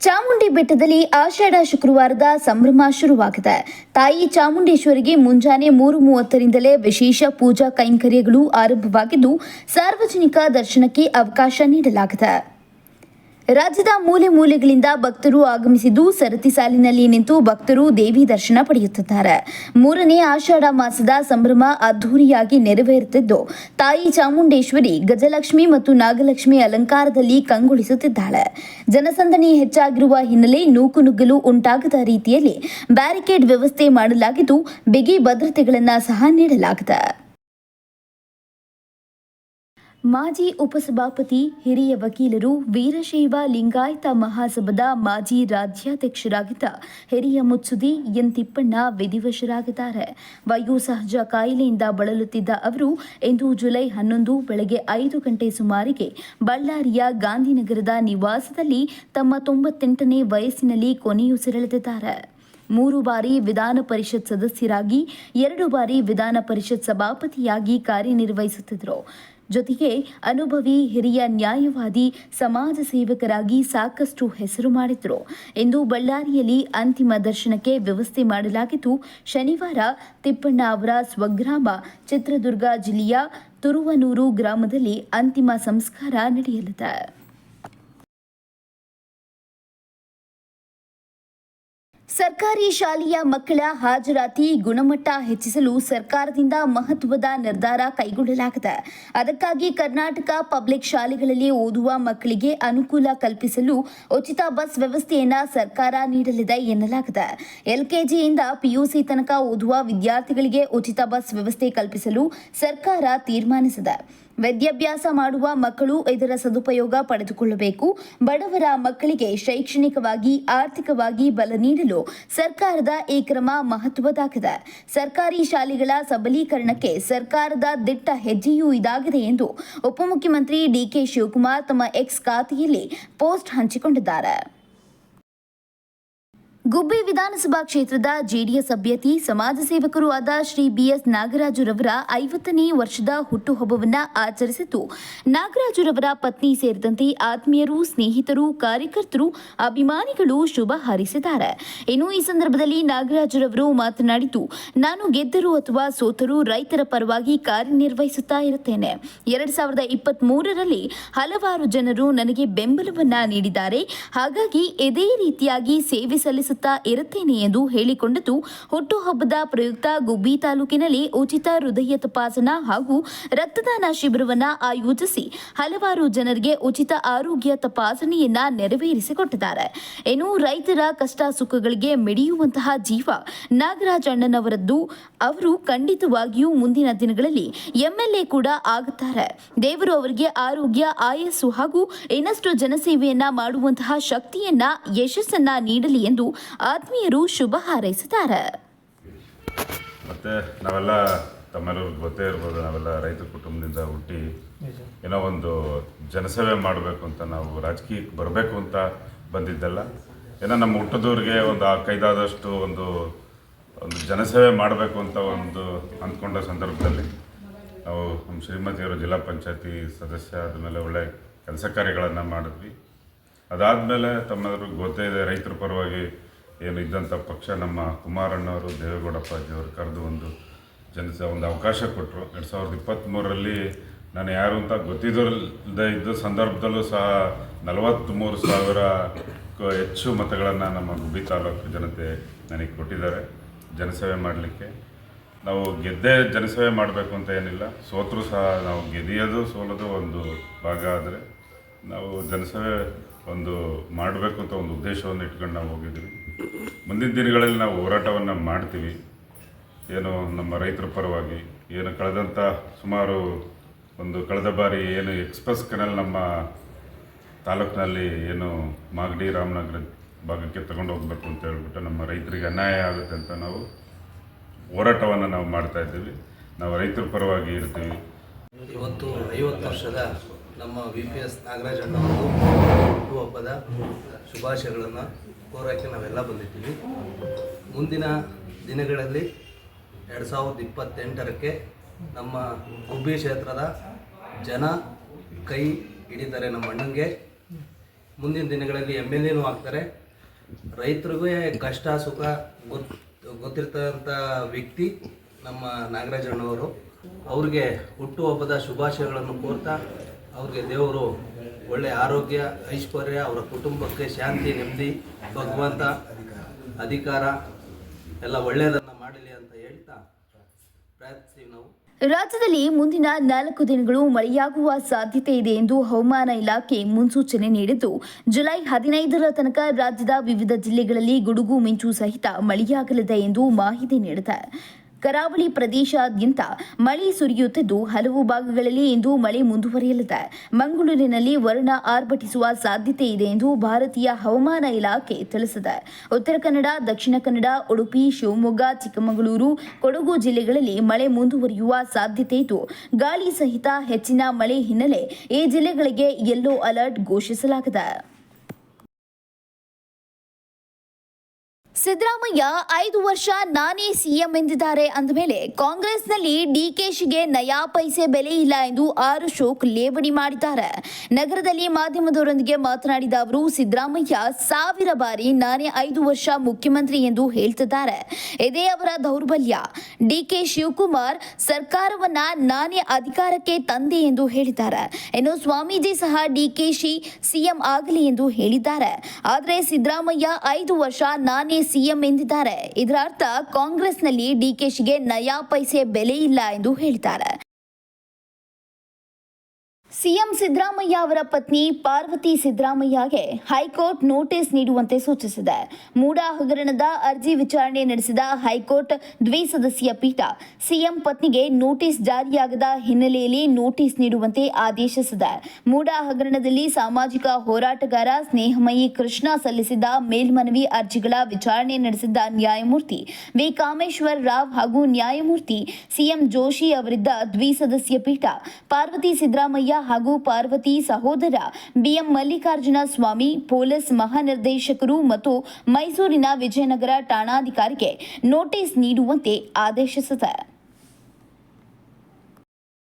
ಚಾಮುಂಡಿ ಬೆಟ್ಟದಲ್ಲಿ ಆಷಾಢ ಶುಕ್ರವಾರದ ಸಂಭ್ರಮ ಶುರುವಾಗಿದೆ. ತಾಯಿ ಚಾಮುಂಡೇಶ್ವರಿಗೆ ಮುಂಜಾನೆ ಮೂರು ಮೂವತ್ತರಿಂದಲೇ ವಿಶೇಷ ಪೂಜಾ ಕೈಂಕರ್ಯಗಳು ಆರಂಭವಾಗಿದ್ದು, ಸಾರ್ವಜನಿಕ ದರ್ಶನಕ್ಕೆ ಅವಕಾಶ ನೀಡಲಾಗಿದೆ. ರಾಜ್ಯದ ಮೂಲೆ ಮೂಲೆಗಳಿಂದ ಭಕ್ತರು ಆಗಮಿಸಿದ್ದು ಸರತಿ ಸಾಲಿನಲ್ಲಿ ನಿಂತು ಭಕ್ತರು ದೇವಿ ದರ್ಶನ ಪಡೆಯುತ್ತಿದ್ದಾರೆ. ಮೂರನೇ ಆಷಾಢ ಮಾಸದ ಸಂಭ್ರಮ ಅದ್ದೂರಿಯಾಗಿ ನೆರವೇರುತ್ತಿದ್ದು, ತಾಯಿ ಚಾಮುಂಡೇಶ್ವರಿ ಗಜಲಕ್ಷ್ಮಿ ಮತ್ತು ನಾಗಲಕ್ಷ್ಮಿ ಅಲಂಕಾರದಲ್ಲಿ ಕಂಗೊಳಿಸುತ್ತಿದ್ದಾಳೆ. ಜನಸಂದಣಿ ಹೆಚ್ಚಾಗಿರುವ ಹಿನ್ನೆಲೆ ನೂಕುನುಗ್ಗಲು ಉಂಟಾಗದ ರೀತಿಯಲ್ಲಿ ಬ್ಯಾರಿಕೇಡ್ ವ್ಯವಸ್ಥೆ ಮಾಡಲಾಗಿದ್ದು, ಬಿಗಿ ಭದ್ರತೆಗಳನ್ನು ಸಹ ನೀಡಲಾಗಿದೆ. ಮಾಜಿ ಉಪಸಭಾಪತಿ ಹಿರಿಯ ವಕೀಲರು ವೀರಶೈವ ಲಿಂಗಾಯತ ಮಹಾಸಭಾದ ಮಾಜಿ ರಾಜ್ಯಾಧ್ಯಕ್ಷರಾಗಿದ್ದ ಹಿರಿಯ ಮುತ್ಸುದಿ ಎನ್ ತಿಪ್ಪಣ್ಣ ವಿಧಿವಶರಾಗಿದ್ದಾರೆ ವಯೋಸಹಜ ಕಾಯಿಲೆಯಿಂದ ಬಳಲುತ್ತಿದ್ದ ಅವರು ಇಂದು ಜುಲೈ ಹನ್ನೊಂದು ಬೆಳಗ್ಗೆ ಐದು ಗಂಟೆ ಸುಮಾರಿಗೆ ಬಳ್ಳಾರಿಯ ಗಾಂಧಿನಗರದ ನಿವಾಸದಲ್ಲಿ ತಮ್ಮ ತೊಂಬತ್ತೆಂಟನೇ ವಯಸ್ಸಿನಲ್ಲಿ ಕೊನೆಯುಸಿರೆಳೆದಿದ್ದಾರೆ ಮೂರು ಬಾರಿ ವಿಧಾನ ಪರಿಷತ್ ಸದಸ್ಯರಾಗಿ ಎರಡು ಬಾರಿ ವಿಧಾನ ಪರಿಷತ್ ಸಭಾಪತಿಯಾಗಿ ಕಾರ್ಯನಿರ್ವಹಿಸುತ್ತಿದ್ದರು. ಜೊತೆಗೆ ಅನುಭವಿ ಹಿರಿಯ ನ್ಯಾಯವಾದಿ, ಸಮಾಜ ಸೇವಕರಾಗಿ ಸಾಕಷ್ಟು ಹೆಸರು ಮಾಡಿದ್ರು. ಇಂದು ಬಳ್ಳಾರಿಯಲ್ಲಿ ಅಂತಿಮ ದರ್ಶನಕ್ಕೆ ವ್ಯವಸ್ಥೆ ಮಾಡಲಾಗಿದ್ದು, ಶನಿವಾರ ತಿಪ್ಪಣ್ಣ ಅವರ ಸ್ವಗ್ರಾಮ ಚಿತ್ರದುರ್ಗ ಜಿಲ್ಲೆಯ ತುರುವನೂರು ಗ್ರಾಮದಲ್ಲಿ ಅಂತಿಮ ಸಂಸ್ಕಾರ ನಡೆಯಲಿದೆ. ಸರ್ಕಾರಿ ಶಾಲೆಯ ಮಕ್ಕಳ ಹಾಜರಾತಿ ಗುಣಮಟ್ಟ ಹೆಚ್ಚಿಸಲು ಸರ್ಕಾರದಿಂದ ಮಹತ್ವದ ನಿರ್ಧಾರ ಕೈಗೊಳ್ಳಲಾಗಿದೆ. ಅದಕ್ಕಾಗಿ ಕರ್ನಾಟಕ ಪಬ್ಲಿಕ್ ಶಾಲೆಗಳಲ್ಲಿ ಓದುವ ಮಕ್ಕಳಿಗೆ ಅನುಕೂಲ ಕಲ್ಪಿಸಲು ಉಚಿತ ಬಸ್ ವ್ಯವಸ್ಥೆಯನ್ನ ಸರ್ಕಾರ ನೀಡಲಿದೆ ಎನ್ನಲಾಗಿದೆ. ಎಲ್ಕೆಜಿಯಿಂದ ಪಿಯುಸಿ ತನಕ ಓದುವ ವಿದ್ಯಾರ್ಥಿಗಳಿಗೆ ಉಚಿತ ಬಸ್ ವ್ಯವಸ್ಥೆ ಕಲ್ಪಿಸಲು ಸರ್ಕಾರ ತೀರ್ಮಾನಿಸಿದೆ. ವಿದ್ಯಾಭ್ಯಾಸ ಮಾಡುವ ಮಕ್ಕಳು ಇದರ ಸದುಪಯೋಗ ಪಡೆದುಕೊಳ್ಳಬೇಕು. ಬಡವರ ಮಕ್ಕಳಿಗೆ ಶೈಕ್ಷಣಿಕವಾಗಿ, ಆರ್ಥಿಕವಾಗಿ ಬಲ ನೀಡಲು ಸರ್ಕಾರದ ಈ ಕ್ರಮ ಮಹತ್ವದಾಗಿದೆ ಸರ್ಕಾರಿ ಶಾಲೆಗಳ ಸಬಲೀಕರಣಕ್ಕೆ ಸರ್ಕಾರದ ದಿಟ್ಟ ಹೆಜ್ಜೆಯೂ ಇದಾಗಿದೆ ಎಂದು ಉಪಮುಖ್ಯಮಂತ್ರಿ ಡಿಕೆ ಶಿವಕುಮಾರ್ ತಮ್ಮ ಎಕ್ಸ್ ಖಾತೆಯಲ್ಲಿ ಪೋಸ್ಟ್ ಹಂಚಿಕೊಂಡಿದ್ದಾರೆ. ಗುಬ್ಬಿ ವಿಧಾನಸಭಾ ಕ್ಷೇತ್ರದ ಜೆಡಿಎಸ್ ಅಭ್ಯರ್ಥಿ, ಸಮಾಜ ಸೇವಕರೂ ಆದ ಶ್ರೀ ಬಿಎಸ್ ನಾಗರಾಜುರವರ ಐವತ್ತನೇ ವರ್ಷದ ಹುಟ್ಟುಹಬ್ಬವನ್ನು ಆಚರಿಸಿತು. ನಾಗರಾಜುರವರ ಪತ್ನಿ ಸೇರಿದಂತೆ ಆತ್ಮೀಯರು, ಸ್ನೇಹಿತರು, ಕಾರ್ಯಕರ್ತರು, ಅಭಿಮಾನಿಗಳು ಶುಭ ಹಾರೈಸಿದ್ದಾರೆ. ಇನ್ನು ಈ ಸಂದರ್ಭದಲ್ಲಿ ನಾಗರಾಜುರವರು ಮಾತನಾಡಿದ್ದು ನಾನು ಗೆದ್ದರು ಅಥವಾ ಸೋತರು ರೈತರ ಪರವಾಗಿ ಕಾರ್ಯನಿರ್ವಹಿಸುತ್ತಾ ಇರುತ್ತೇನೆ. ಎರಡ್ ಸಾವಿರದ ಇಪ್ಪತ್ತ್ ಮೂರರಲ್ಲಿ ಹಲವಾರು ಜನರು ನನಗೆ ಬೆಂಬಲವನ್ನ ನೀಡಿದ್ದಾರೆ. ಹಾಗಾಗಿ ಇದೇ ರೀತಿಯಾಗಿ ಸೇವೆ ಇರುತ್ತೇನೆ ಎಂದು ಹೇಳಿಕೊಂಡಿದ್ದು, ಹುಟ್ಟುಹಬ್ಬದ ಪ್ರಯುಕ್ತ ಗುಬ್ಬಿ ತಾಲೂಕಿನಲ್ಲಿ ಉಚಿತ ಹೃದಯ ತಪಾಸಣಾ ಹಾಗೂ ರಕ್ತದಾನ ಶಿಬಿರವನ್ನ ಆಯೋಜಿಸಿ ಹಲವಾರು ಜನರಿಗೆ ಉಚಿತ ಆರೋಗ್ಯ ತಪಾಸಣೆಯನ್ನ ನೆರವೇರಿಸಿಕೊಟ್ಟಿದ್ದಾರೆ. ಇನ್ನು ರೈತರ ಕಷ್ಟ ಸುಖಗಳಿಗೆ ಮಿಡಿಯುವಂತಹ ಜೀವ ನಾಗರಾಜ್ ಅಣ್ಣನವರದ್ದು, ಅವರು ಖಂಡಿತವಾಗಿಯೂ ಮುಂದಿನ ದಿನಗಳಲ್ಲಿ ಎಂಎಲ್ಎ ಕೂಡ ಆಗುತ್ತಾರೆ ದೇವರು ಅವರಿಗೆ ಆರೋಗ್ಯ, ಆಯಸ್ಸು ಹಾಗೂ ಇನ್ನಷ್ಟು ಜನಸೇವೆಯನ್ನ ಮಾಡುವಂತಹ ಶಕ್ತಿಯನ್ನ, ಯಶಸ್ಸನ್ನ ನೀಡಲಿ ಎಂದು ಆತ್ಮೀಯರು ಶುಭ ಹಾರೈಸಿದ್ದಾರೆ ಮತ್ತು ನಾವೆಲ್ಲ ತಮ್ಮೆಲ್ಲರೂ ಗೊತ್ತೇ ಇರ್ಬೋದು ನಾವೆಲ್ಲ ರೈತ ಕುಟುಂಬದಿಂದ ಹುಟ್ಟಿ ಏನೋ ಒಂದು ಜನಸೇವೆ ಮಾಡಬೇಕು ಅಂತ ನಾವು ರಾಜಕೀಯಕ್ಕೆ ಬರಬೇಕು ಅಂತ ಬಂದಿದ್ದಲ್ಲ. ಏನೋ ನಮ್ಮ ಹುಟ್ಟದವ್ರಿಗೆ ಒಂದು ಆ ಕೈದಾದಷ್ಟು ಒಂದು ಒಂದು ಜನಸೇವೆ ಮಾಡಬೇಕು ಅಂತ ಒಂದು ಅಂದ್ಕೊಂಡ ಸಂದರ್ಭದಲ್ಲಿ ನಾವು ನಮ್ಮ ಶ್ರೀಮತಿಯವರು ಜಿಲ್ಲಾ ಪಂಚಾಯತಿ ಸದಸ್ಯ ಆದಮೇಲೆ ಒಳ್ಳೆ ಕೆಲಸ ಕಾರ್ಯಗಳನ್ನು ಮಾಡಿದ್ವಿ. ಅದಾದಮೇಲೆ ತಮ್ಮೆಲ್ಲರಿಗೂ ಗೊತ್ತೇ ಇದೆ ರೈತರ ಪರವಾಗಿ ಏನು ಇದ್ದಂಥ ಪಕ್ಷ ನಮ್ಮ ಕುಮಾರಣ್ಣವರು, ದೇವೇಗೌಡಪ್ಪಾಜಿಯವರು ಕರೆದು ಒಂದು ಜನಸ ಒಂದು ಅವಕಾಶ ಕೊಟ್ಟರು. ಎರಡು ಸಾವಿರದ ಇಪ್ಪತ್ತ್ಮೂರರಲ್ಲಿ ನಾನು ಯಾರು ಅಂತ ಗೊತ್ತಿದ್ದ ಇದ್ದ ಸಂದರ್ಭದಲ್ಲೂ ಸಹ ನಲವತ್ತ್ಮೂರು ಸಾವಿರ ಹೆಚ್ಚು ಮತಗಳನ್ನು ನಮ್ಮ ಗುಬ್ಬಿ ತಾಲೂಕು ಜನತೆ ನನಗೆ ಕೊಟ್ಟಿದ್ದಾರೆ ಜನಸೇವೆ ಮಾಡಲಿಕ್ಕೆ. ನಾವು ಗೆದ್ದೇ ಜನಸೇವೆ ಮಾಡಬೇಕು ಅಂತ ಏನಿಲ್ಲ. ಸೋತರೂ ಸಹ ನಾವು ಗೆದಿಯೋದು, ಸೋಲೋದು ಒಂದು ಭಾಗ ಆದರೆ ನಾವು ಜನಸೇವೆ ಒಂದು ಮಾಡಬೇಕು ಅಂತ ಒಂದು ಉದ್ದೇಶವನ್ನು ಇಟ್ಕೊಂಡು ನಾವು ಹೋಗಿದ್ದೀವಿ. ಮುಂದಿನ ದಿನಗಳಲ್ಲಿ ನಾವು ಹೋರಾಟವನ್ನು ಮಾಡ್ತೀವಿ. ಏನು ನಮ್ಮ ರೈತರ ಪರವಾಗಿ, ಏನು ಕಳೆದಂಥ ಸುಮಾರು ಒಂದು ಕಳೆದ ಬಾರಿ ಏನು ಎಕ್ಸ್ಪ್ರೆಸ್ ಕೆನಲ್ ನಮ್ಮ ತಾಲೂಕಿನಲ್ಲಿ ಏನು ಮಾಗಡಿ ರಾಮನಗರ ಭಾಗಕ್ಕೆ ತಗೊಂಡು ಹೋಗಬೇಕು ಅಂತ ಹೇಳ್ಬಿಟ್ಟು ನಮ್ಮ ರೈತರಿಗೆ ಅನ್ಯಾಯ ಆಗುತ್ತೆ ಅಂತ ನಾವು ಹೋರಾಟವನ್ನು ನಾವು ಮಾಡ್ತಾ ಇದ್ದೀವಿ. ನಾವು ರೈತರ ಪರವಾಗಿ ಇರ್ತೀವಿ. ಇವತ್ತು ಐವತ್ತು ವರ್ಷದ ನಮ್ಮ ವಿ ಪಿ ಎಸ್ ನಾಗರಾಜಣ್ಣವರು ಹುಟ್ಟುಹಬ್ಬದ ಶುಭಾಶಯಗಳನ್ನು ಕೋರೋಕ್ಕೆ ನಾವೆಲ್ಲ ಬಂದಿದ್ದೀವಿ. ಮುಂದಿನ ದಿನಗಳಲ್ಲಿ ಎರಡು ಸಾವಿರದ ಇಪ್ಪತ್ತೆಂಟರಕ್ಕೆ ನಮ್ಮ ಗುಬ್ಬಿ ಕ್ಷೇತ್ರದ ಜನ ಕೈ ಹಿಡಿದರೆ ನಮ್ಮ ಅಣ್ಣಂಗೆ. ಮುಂದಿನ ದಿನಗಳಲ್ಲಿ ಎಂ ಎಲ್ ಎನೂ ಆಗ್ತಾರೆ. ರೈತರಿಗೂ ಕಷ್ಟ, ಸುಖ ಗೊತ್, ಗೊತ್ತಿರ್ತಕ್ಕಂಥ ವ್ಯಕ್ತಿ ನಮ್ಮ ನಾಗರಾಜಣ್ಣವರು ಅವ್ರಿಗೆ ಹುಟ್ಟುಹಬ್ಬದ ಶುಭಾಶಯಗಳನ್ನು ಕೋರ್ತಾ ಅವ್ರಿಗೆ ದೇವರು ಒಳ್ಳೆಯ ಆರೋಗ್ಯ, ಐಶ್ವರ್ಯ, ಅವರ ಕುಟುಂಬಕ್ಕೆ ಶಾಂತಿ, ನೆಮ್ಮದಿ, ಭಗವಂತ, ಅಧಿಕಾರ, ಎಲ್ಲ ಒಳ್ಳೆಯದನ್ನು ಮಾಡಲಿ ಅಂತ ಹೇಳ್ತಾ ಪ್ರಾರ್ಥಿಸ್ತೀವಿ ನಾವು. ರಾಜ್ಯದಲ್ಲಿ ಮುಂದಿನ ನಾಲ್ಕು ದಿನಗಳು ಮಳೆಯಾಗುವ ಸಾಧ್ಯತೆ ಇದೆ ಎಂದು ಹವಾಮಾನ ಇಲಾಖೆ ಮುನ್ಸೂಚನೆ ನೀಡಿದ್ದು, ಜುಲೈ ಹದಿನೈದರ ತನಕ ರಾಜ್ಯದ ವಿವಿಧ ಜಿಲ್ಲೆಗಳಲ್ಲಿ ಗುಡುಗು, ಮಿಂಚು ಸಹಿತ ಮಳೆಯಾಗಲಿದೆ ಎಂದು ಮಾಹಿತಿ ನೀಡಿದೆ. ಕರಾವಳಿ ಪ್ರದೇಶಾದ್ಯಂತ ಮಳೆ ಸುರಿಯುತ್ತಿದ್ದು ಹಲವು ಭಾಗಗಳಲ್ಲಿ ಇಂದು ಮಳೆ ಮುಂದುವರಿಯಲಿದೆ. ಮಂಗಳೂರಿನಲ್ಲಿ ವರ್ಣ ಆರ್ಭಟಿಸುವ ಸಾಧ್ಯತೆ ಇದೆ ಎಂದು ಭಾರತೀಯ ಹವಾಮಾನ ಇಲಾಖೆ ತಿಳಿಸಿದೆ. ಉತ್ತರ ಕನ್ನಡ, ದಕ್ಷಿಣ ಕನ್ನಡ, ಉಡುಪಿ, ಶಿವಮೊಗ್ಗ, ಚಿಕ್ಕಮಗಳೂರು, ಕೊಡಗು ಜಿಲ್ಲೆಗಳಲ್ಲಿ ಮಳೆ ಮುಂದುವರಿಯುವ ಸಾಧ್ಯತೆ ಇದ್ದು, ಗಾಳಿ ಸಹಿತ ಹೆಚ್ಚಿನ ಮಳೆ ಹಿನ್ನೆಲೆ ಈ ಜಿಲ್ಲೆಗಳಿಗೆ ಯೆಲ್ಲೋ ಅಲರ್ಟ್ ಘೋಷಿಸಲಾಗಿದೆ. ಸಿದ್ದರಾಮಯ್ಯ ಐದು ವರ್ಷ ನಾನೇ ಸಿಎಂ ಎಂದಿದ್ದಾರೆ ಅಂದಮೇಲೆ ಕಾಂಗ್ರೆಸ್ನಲ್ಲಿ ಡಿಕೆಶಿಗೆ ನಯಾ ಪೈಸೆ ಬೆಲೆ ಇಲ್ಲ ಎಂದು ಆರ್ ಅಶೋಕ್ ಲೇವಡಿ ಮಾಡಿದ್ದಾರೆ. ನಗರದಲ್ಲಿ ಮಾಧ್ಯಮದವರೊಂದಿಗೆ ಮಾತನಾಡಿದ ಅವರು, ಸಿದ್ದರಾಮಯ್ಯ ಸಾವಿರ ಬಾರಿ ನಾನೇ ಐದು ವರ್ಷ ಮುಖ್ಯಮಂತ್ರಿ ಎಂದು ಹೇಳ್ತಿದ್ದಾರೆ. ಇದೇ ಅವರ ದೌರ್ಬಲ್ಯ. ಡಿಕೆ ಶಿವಕುಮಾರ್ ಸರ್ಕಾರವನ್ನ ನಾನೇ ಅಧಿಕಾರಕ್ಕೆ ತಂದೆ ಎಂದು ಹೇಳಿದ್ದಾರೆ. ಇನ್ನು ಸ್ವಾಮೀಜಿ ಸಹ ಡಿಕೆಶಿ ಸಿಎಂ ಆಗಲಿ ಎಂದು ಹೇಳಿದ್ದಾರೆ. ಆದರೆ ಸಿದ್ದರಾಮಯ್ಯ ಐದು ವರ್ಷ ನಾನೇ ಸಿಎಂ ಎಂದಿದ್ದಾರೆ. ಇದರ ಅರ್ಥ ಕಾಂಗ್ರೆಸ್ನಲ್ಲಿ ಡಿಕೆಶಿಗೆ ನಯಾ ಪೈಸೆ ಬೆಲೆ ಇಲ್ಲ ಎಂದು ಹೇಳಿದ್ದಾರೆ. ಸಿಎಂ ಸಿದ್ದರಾಮಯ್ಯ ಅವರ ಪತ್ನಿ ಪಾರ್ವತಿ ಸಿದ್ದರಾಮಯ್ಯಗೆ ಹೈಕೋರ್ಟ್ ನೋಟಿಸ್ ನೀಡುವಂತೆ ಸೂಚಿಸಿದೆ. ಮೂಡಾ ಹಗರಣದ ಅರ್ಜಿ ವಿಚಾರಣೆ ನಡೆಸಿದ ಹೈಕೋರ್ಟ್ ದ್ವಿಸದಸ್ಯ ಪೀಠ ಸಿಎಂ ಪತ್ನಿಗೆ ನೋಟಿಸ್ ಜಾರಿಯಾಗದ ಹಿನ್ನೆಲೆಯಲ್ಲಿ ನೋಟಿಸ್ ನೀಡುವಂತೆ ಆದೇಶಿಸಿದೆ. ಮೂಡಾ ಹಗರಣದಲ್ಲಿ ಸಾಮಾಜಿಕ ಹೋರಾಟಗಾರ ಸ್ನೇಹಮಯಿ ಕೃಷ್ಣ ಸಲ್ಲಿಸಿದ್ದ ಮೇಲ್ಮನವಿ ಅರ್ಜಿಗಳ ವಿಚಾರಣೆ ನಡೆಸಿದ್ದ ನ್ಯಾಯಮೂರ್ತಿ ವಿ ಕಾಮೇಶ್ವರ್ ರಾವ್ ಹಾಗೂ ನ್ಯಾಯಮೂರ್ತಿ ಸಿಎಂ ಜೋಶಿ ಅವರಿದ್ದ ದ್ವಿಸದಸ್ಯ ಪೀಠ ಪಾರ್ವತಿ ಸಿದ್ದರಾಮಯ್ಯ ಹಾಗೂ ಪಾರ್ವತಿ ಸಹೋದರ ಬಿಎಂ ಮಲ್ಲಿಕಾರ್ಜುನ ಸ್ವಾಮಿ, ಪೊಲೀಸ್ ಮಹಾನಿರ್ದೇಶಕರು ಮತ್ತು ಮೈಸೂರಿನ ವಿಜಯನಗರ ಠಾಣಾಧಿಕಾರಿಗೆ ನೋಟಿಸ್ ನೀಡುವಂತೆ ಆದೇಶಿಸಿದೆ.